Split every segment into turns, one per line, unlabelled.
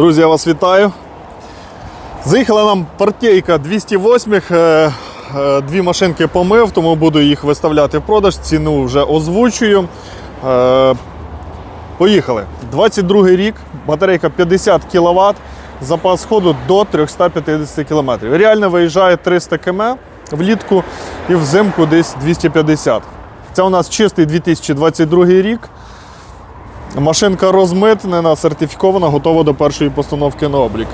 Друзі, я вас вітаю. Заїхала нам партійка 208 е, е, Дві машинки помив, тому буду їх виставляти в продаж. Ціну вже озвучую. Е, Поїхали. 22 рік, батарейка 50 кВт, запас ходу до 350 км. Реально виїжджає 300 км влітку і взимку десь 250. Це у нас чистий 2022 рік. Машинка розмитнена, сертифікована, готова до першої постановки на облік.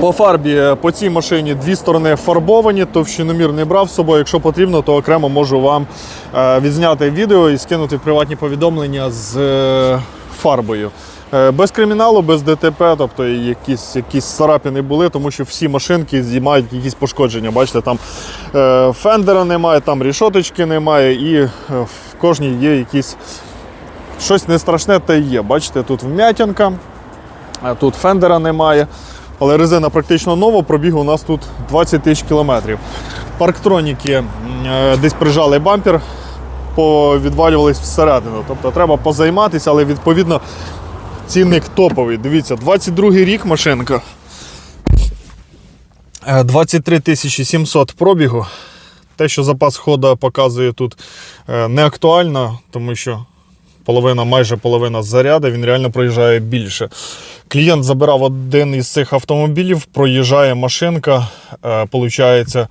По фарбі е, по цій машині дві сторони фарбовані, товщиномір не брав з собою. Якщо потрібно, то окремо можу вам е, відзняти відео і скинути в приватні повідомлення з е, фарбою. Без криміналу, без ДТП, тобто якісь, якісь царапини були, тому що всі машинки мають якісь пошкодження. Бачите, там фендера немає, там рішоточки немає, і в кожній є якісь щось не страшне, та й є. Бачите, тут вм'ятінка, тут фендера немає. Але резина практично нова, пробіг у нас тут 20 тисяч кілометрів. Парктроніки е, десь прижали бампер, повідвалювались всередину. Тобто треба позайматися, але відповідно цінник топовий. Дивіться, 22-й рік машинка. Е, 23 тисячі 700 пробігу. Те, що запас ходу показує тут е, не актуально, тому що половина, майже половина заряду, він реально проїжджає більше. Клієнт забирав один із цих автомобілів, проїжджає машинка, е, получається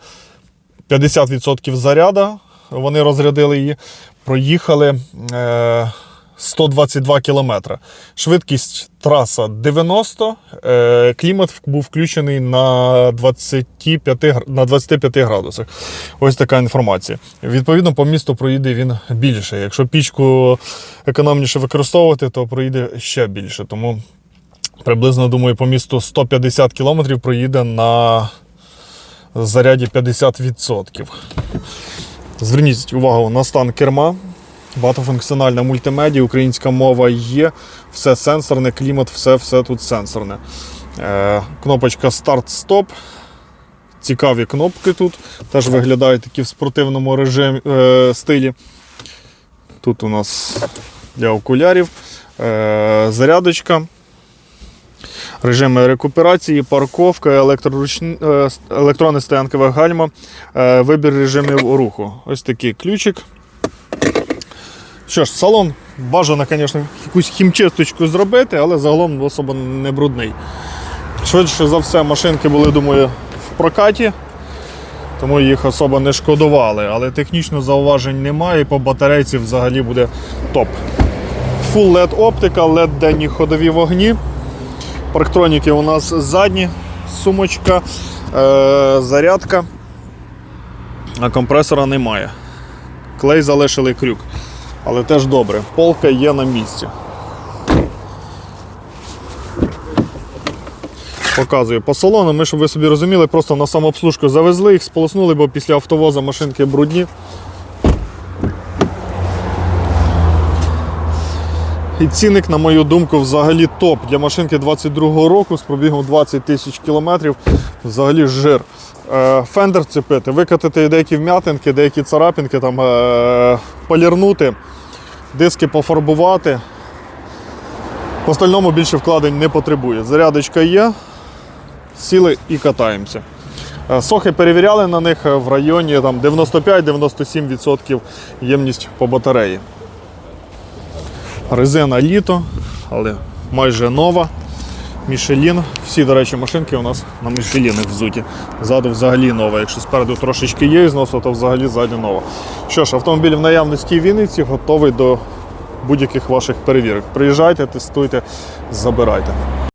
50% заряду, вони розрядили її, проїхали е, 122 кілометри. Швидкість траса 90, е, клімат був включений на 25, на 25 градусах. Ось така інформація. Відповідно, по місту проїде він більше. Якщо пічку економніше використовувати, то проїде ще більше. Тому приблизно, думаю, по місту 150 км проїде на заряді 50%. Зверніть увагу на стан керма. Багатофункціональна мультимедія, українська мова є, все сенсорне, клімат, все, все тут сенсорне. Е, кнопочка старт-стоп. Цікаві кнопки тут. Теж виглядають такі в спортивному режимі, е, стилі. Тут у нас для окулярів. Е, зарядочка. Режими рекуперації, парковка, е, електронне стоянкове гальма, е, вибір режимів руху. Ось такий ключик. Що ж, салон бажано, звісно, якусь хімчисточку зробити, але загалом особо не брудний. Швидше за все, машинки були, думаю, в прокаті, тому їх особо не шкодували. Але технічно зауважень немає, і по батарейці взагалі буде топ. Full LED оптика, LED денні ходові вогні. Парктроніки у нас задні, сумочка, е- зарядка, а компресора немає. Клей залишили крюк. Але теж добре. Полка є на місці. Показую по салону. Ми, щоб ви собі розуміли, просто на самообслужку завезли їх, сполоснули, бо після автовоза машинки брудні. І цінник, на мою думку, взагалі топ. Для машинки 22-го року з пробігом 20 тисяч кілометрів. Взагалі жир. Е, Фендер цепити, викатати деякі вм'ятинки, деякі царапинки, там, е, полірнути, диски пофарбувати. По остальному більше вкладень не потребує. Зарядочка є, сіли і катаємося. Е, Сохи перевіряли на них в районі там, 95-97% ємність по батареї. Резина літо, але майже нова. Мішелін. Всі, до речі, машинки у нас на Мішелінах взуті. Ззаду взагалі нова. Якщо спереду трошечки є зносу, то взагалі ззаду нова. Що ж, автомобіль в наявності в Вінниці готовий до будь-яких ваших перевірок. Приїжджайте, тестуйте, забирайте.